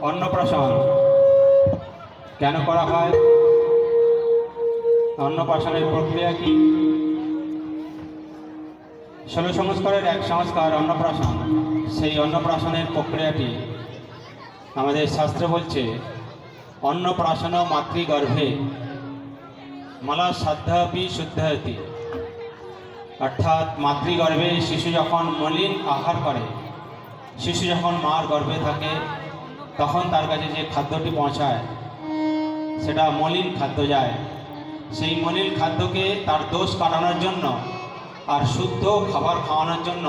অন্নপ্রাশন। কেন করা হয়? অন্নপ্রাশনের প্রক্রিয়া কি? ষোলো সংস্কারের এক সংস্কার, অন্নপ্রাশন। সেই অন্নপ্রাশনের প্রক্রিয়াটি আমাদের শাস্ত্র বলছে, অন্নপ্রাশন মাতৃগর্ভে মালা সাধ্যাপি শুদ্ধয়তি। অর্থাৎ মাতৃগর্ভে শিশু যখন মলিন আহার করে শিশু যখন মার গর্ভে থাকে, তখন তার কাছে যে খাদ্যটি পৌঁছায়, সেটা মলিন খাদ্য যায়। সেই মলিন খাদ্যকে তার দোষ কাটানোর জন্য আর শুদ্ধ খাবার খাওয়ানোর জন্য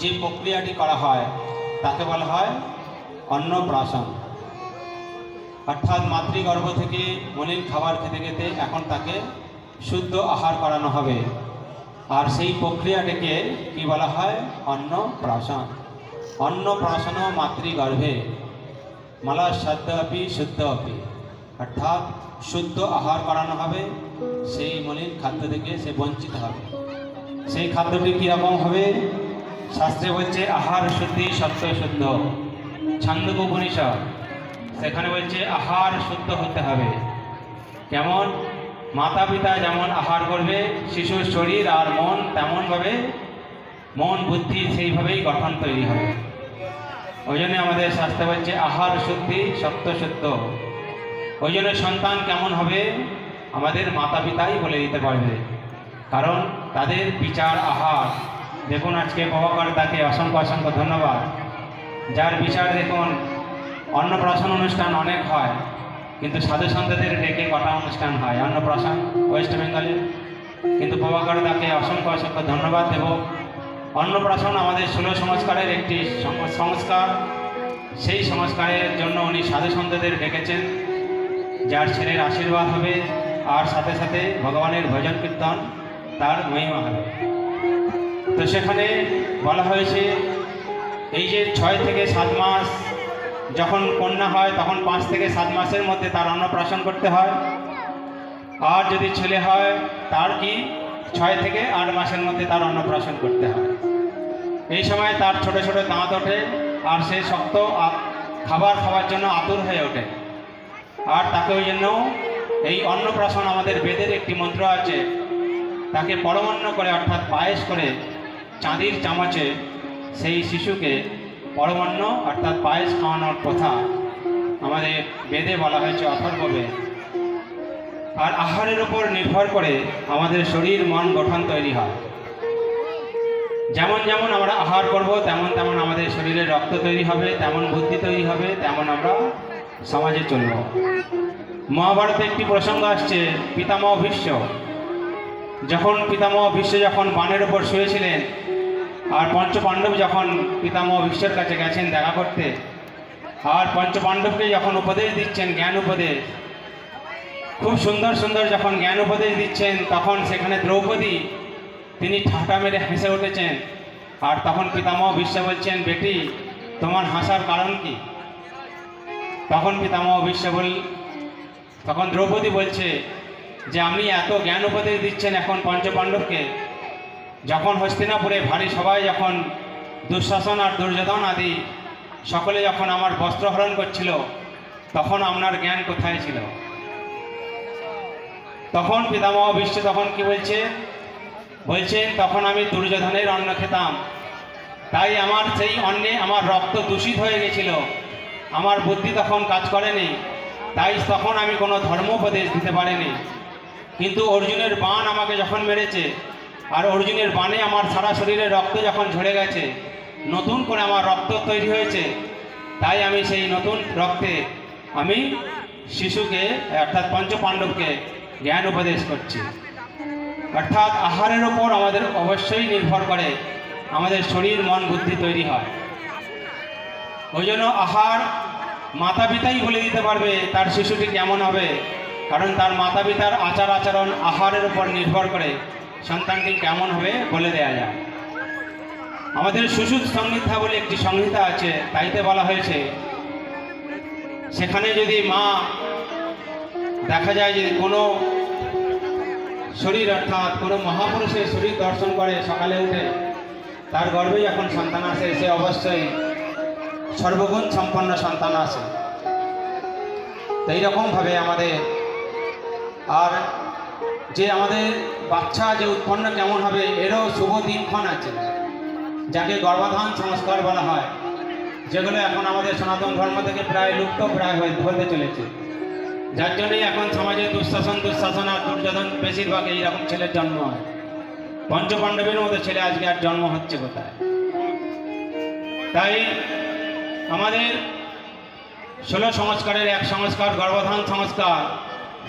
যে প্রক্রিয়াটি করা হয়, তাকে বলা হয় অন্নপ্রাশন। অর্থাৎ মাতৃগর্ভ থেকে মলিন খাবার খেতে খেতে এখন তাকে শুদ্ধ আহার করানো হবে। আর সেই প্রক্রিয়াটিকে কি বলা হয়? অন্নপ্রাশন। অন্নপ্রাশন মাতৃগর্ভে মালা সাধ্য আপি শুদ্ধ আপি অর্থাৎ শুদ্ধ আহার করানো হবে সেই মলিন খাদ্য থেকে সে বঞ্চিত হবে সেই খাদ্যটি কীরকম হবে শাস্ত্রে বলছে আহার শুদ্ধি সত্য শুদ্ধ ছান্দক উপনিষদ সেখানে বলছে আহার শুদ্ধ হতে হবে কেমন মাতা পিতা যেমন আহার করবে শিশুর শরীর আর মন তেমনভাবে মন, বুদ্ধি সেইভাবেই গঠন তৈরি হবে। ওই জন্য আমাদের শাস্ত্রে বলছে, আহার শুদ্ধি সত্য সত্য ওই জন্য সন্তান কেমন হবে? আমাদের মাতা পিতাই বলে দিতে পারবে। কারণ তাদের বিচার আহার। দেখুন আজকে প্রভাকর তাকে অসংখ্য অসংখ্য ধন্যবাদ। যার বিচার দেখুন, অন্নপ্রাশন অনুষ্ঠান অনেক হয়, কিন্তু সাধু সন্তদের ডেকে কটা অনুষ্ঠান হয়? অন্নপ্রাশন, ওয়েস্ট বেঙ্গলে কিন্তু প্রভাকর তাকে অসংখ্য অসংখ্য ধন্যবাদ দেব। অন্নপ্রাশন আমাদের ষোলো সংস্কারের একটি সংস্কার। সেই সংস্কারের জন্য উনি সাধু সন্তদের ডেকেছেন, যার ছেলের আশীর্বাদ হবে, আর সাথে সাথে ভগবানের ভজন কীর্তন তার মহিমা হবে। তো সেখানে বলা হয়েছে, এই যে ছয় থেকে সাত মাস যখন কন্যা হয়, তখন পাঁচ থেকে সাত মাসের মধ্যে তার অন্নপ্রাশন করতে হয়। আর যদি ছেলে হয়, তার কি? ছয় থেকে আট মাসের মধ্যে তার অন্নপ্রাশন করতে হয়। এই সময় তার ছোট ছোট দাঁত ওঠে আর সে শক্ত খাবার খাওয়ার জন্য আতুর হয়ে ওঠে। আর তাকে ওই জন্য এই অন্নপ্রাশন আমাদের বেদের একটি মন্ত্র আছে। তাকে পরমান্ন করে অর্থাৎ পায়েস করে চাঁদির চামচে সেই শিশুকে পরমান্ন অর্থাৎ পায়েস খাওয়ানোর কথা আমাদের বেদে বলা হয়েছে অথর্ববেদ। আর আহারের উপর নির্ভর করে আমাদের শরীর, মন গঠন তৈরি হয়। যেমন যেমন আমরা আহার করব, তেমন তেমন আমাদের শরীরে রক্ত তৈরি হবে, তেমন বুদ্ধি তৈরি হবে, তেমন আমরা সমাজে চলব। মহাভারতে একটি প্রসঙ্গ আসছে, পিতামহ ভীষ্ম। যখন পিতামহ ভীষ্ম যখন বানের ওপর শুয়েছিলেন, আর পঞ্চপাণ্ডব যখন পিতামহ ভীষ্মের কাছে গেছেন দেখা করতে, আর পঞ্চপাণ্ডবকে যখন উপদেশ দিচ্ছেন, জ্ঞান উপদেশ, খুব সুন্দর সুন্দর যখন জ্ঞান উপদেশ দিচ্ছেন, তখন সেখানে দ্রৌপদী তিনি ঠাটা মেরে হেসে উঠেছেন। আর তখন পিতামহ বিশ্ব বলছেন, বেটি, তোমার হাসার কারণ কি? তখন পিতামহ বিশ্ব বল, তখন দ্রৌপদী বলছে যে আপনি এত জ্ঞান উপদেশ দিচ্ছেন এখন পঞ্চপাণ্ডবকে। যখন হস্তিনাপুরে ভারী সবাই যখন দুঃশাসন আর দুর্যোধন আদি সকলে যখন আমার বস্ত্রহরণ করছিল, তখন আপনার জ্ঞান কোথায় ছিল? তখন পিতামহ বিশ্ব তখন কি বলছে? বলছেন তখন আমি দুর্যোধনের অন্ন খেতাম। তাই আমার সেই অন্নে আমার রক্ত দূষিত হয়ে গেছিল। আমার বুদ্ধি তখন কাজ করেনি। তাই তখন আমি কোনো ধর্মোপদেশ দিতে পারিনি। কিন্তু অর্জুনের বাণ আমাকে যখন মেরেছে, আর অর্জুনের বাণে আমার সারা শরীরে রক্ত যখন ঝরে গেছে, নতুন করে আমার রক্ত তৈরি হয়েছে। তাই আমি সেই নতুন রক্তে আমি শিশুকে, অর্থাৎ পঞ্চপাণ্ডবকে জ্ঞান উপদেশ করছি। অর্থাৎ আহারের ওপর আমাদের অবশ্যই নির্ভর করে, আমাদের শরীর, মন, বুদ্ধি তৈরি হয়। ওই জন্য আহার মাতা পিতাই বলে দিতে পারবে তার শিশুটি কেমন হবে, কারণ তার মাতা পিতার আচার আচরণ আহারের উপর নির্ভর করে সন্তানটি কেমন হবে বলে দেয়া যায়। আমাদের শিশু সংহিতা বলে একটি সংহিতা আছে, তাইতে বলা হয়েছে, সেখানে যদি মা, দেখা যায় যে কোনো শরীর অর্থাৎ কোনো মহাপুরুষের শরীর দর্শন করে সকালে উঠে, তার গর্ভে যখন সন্তান আসে, সে অবশ্যই সর্বগুণ সম্পন্ন সন্তান আছে তো এইরকমভাবে আমাদের আর যে আমাদের বাচ্চা যে উৎপন্ন কেমন হবে, এরও শুভ দিনক্ষণ আছে, যাকে গর্ভাধান সংস্কার বলা হয়, যেগুলো এখন আমাদের সনাতন ধর্ম থেকে প্রায় লুপ্ত প্রায় হয়ে হতে চলেছে। যার জন্যই এখন সমাজে দুঃশাসন দুঃশাসন আর দুর্যোধন বেশিরভাগ এইরকম ছেলের জন্ম হয়। পঞ্চপাণ্ডবের মতো ছেলে আজকে আর জন্ম হচ্ছে কোথায়? তাই আমাদের ষোলো সংস্কারের এক সংস্কার গর্ভধান সংস্কার,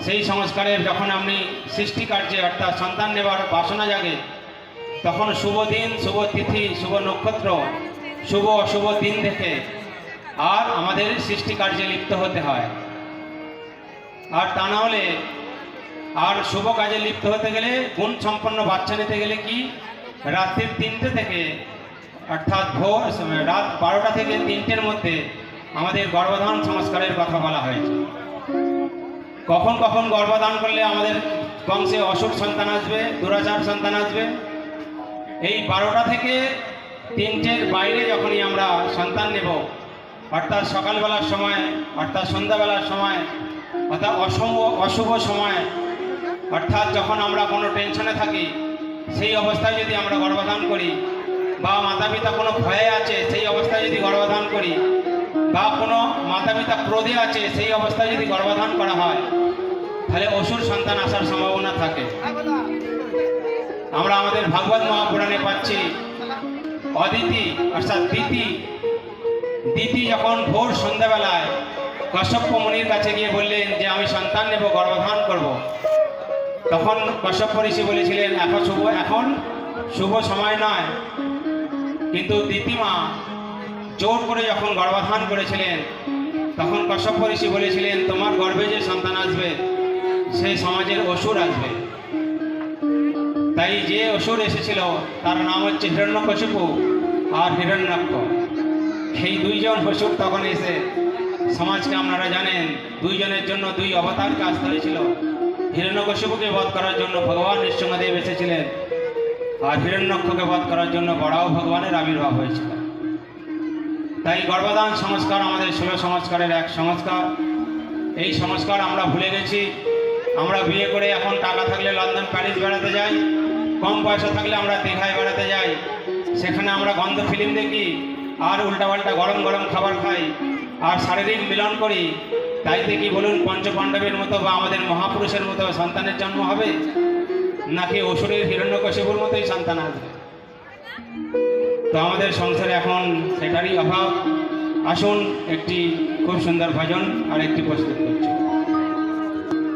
সেই সংস্কারের যখন আপনি সৃষ্টি কার্যে অর্থাৎ সন্তান নেবার বাসনা জাগে, তখন শুভ দিন, শুভ তিথি, শুভ নক্ষত্র, শুভ অশুভ দিন দেখে আর আমাদের সৃষ্টি কার্যে লিপ্ত হতে হয়। আর তা না হলে আর শুভ কাজে লিপ্ত হতে গেলে, গুণ সম্পন্ন বাচ্চা নিতে গেলে কি? রাত্রির তিনটে থেকে, অর্থাৎ ভোর রাত বারোটা থেকে তিনটের মধ্যে আমাদের গর্ভধান সংস্কারের কথা বলা হয়েছে কখন কখন গর্ভধান করলে আমাদের বংশে অসুখ সন্তান আসবে, দুরাচার সন্তান আসবে? এই বারোটা থেকে তিনটের বাইরে যখনই আমরা সন্তান নেব, অর্থাৎ সকালবেলার সময়, অর্থাৎ সন্ধ্যাবেলার সময় অর্থাৎ অশুভ অশুভ সময়। অর্থাৎ যখন আমরা কোনো টেনশনে থাকি, সেই অবস্থায় যদি আমরা গর্ভধান করি, বা মাতা পিতা কোনো ভয়ে আছে, সেই অবস্থায় যদি গর্ভধান করি, বা কোনো মাতা পিতা ক্রোধে আছে, সেই অবস্থায় যদি গর্ভধান করা হয়, তাহলে অসুর সন্তান আসার সম্ভাবনা থাকে। আমরা আমাদের ভাগবত মহাপুরাণে পাচ্ছি, অদিতি অর্থাৎ দিতি দিতি যখন ভোর সন্ধ্যাবেলায় কশ্যপ মুনির কাছে গিয়ে বললেন যে, আমি সন্তান নেব গর্ভধান করব। তখন কশ্যপ ঋষি বলেছিলেন, এখন শুভ এখন শুভ সময় নয়। কিন্তু দিতিমা জোর করে যখন গর্ভধান করেছিলেন, তখন কশ্যপ ঋষি বলেছিলেন, তোমার গর্ভে যে সন্তান আসবে, সে সমাজের অসুর আসবে। তাই যে অসুর এসেছিল, তার নাম হচ্ছে হিরণ্য হিরণ্যকশিপু আর হিরণ্যাক্ষ সেই দুইজন অসুর তখন এসে সমাজকে আপনারা জানেন, দুইজনের জন্য দুই অবতার কাজ ধরেছিল হিরণ্যকশিপুকে বধ করার জন্য ভগবান নৃসিংহদেব এসেছিলেন। আর হিরণ্যক্ষকে বধ করার জন্য বড়াও ভগবানের আবির্ভাব হয়েছিল। তাই গর্ভদান সংস্কার আমাদের ষোলো সংস্কারের এক সংস্কার। এই সংস্কার আমরা ভুলে গেছি। আমরা বিয়ে করে এখন টাকা থাকলে লন্ডন, প্যারিস বেড়াতে যাই। কম পয়সা থাকলে আমরা দীঘায় বেড়াতে যাই। সেখানে আমরা গন্ধ ফিল্ম দেখি। আর উল্টাপাল্টা গরম গরম খাবার খাই। আর শারীরিক মিলন করি তাইতে কি বলুন পঞ্চপাণ্ডবের মতো বা আমাদের মহাপুরুষের মতো সন্তানের জন্ম হবে? নাকি অসুরের হিরণ্যকশিপুর মতোই সন্তান আসবে? তো আমাদের সংসারে এখন সেটারই অভাব। আসুন, একটি খুব সুন্দর ভজন আর একটি প্রস্তুত করছি।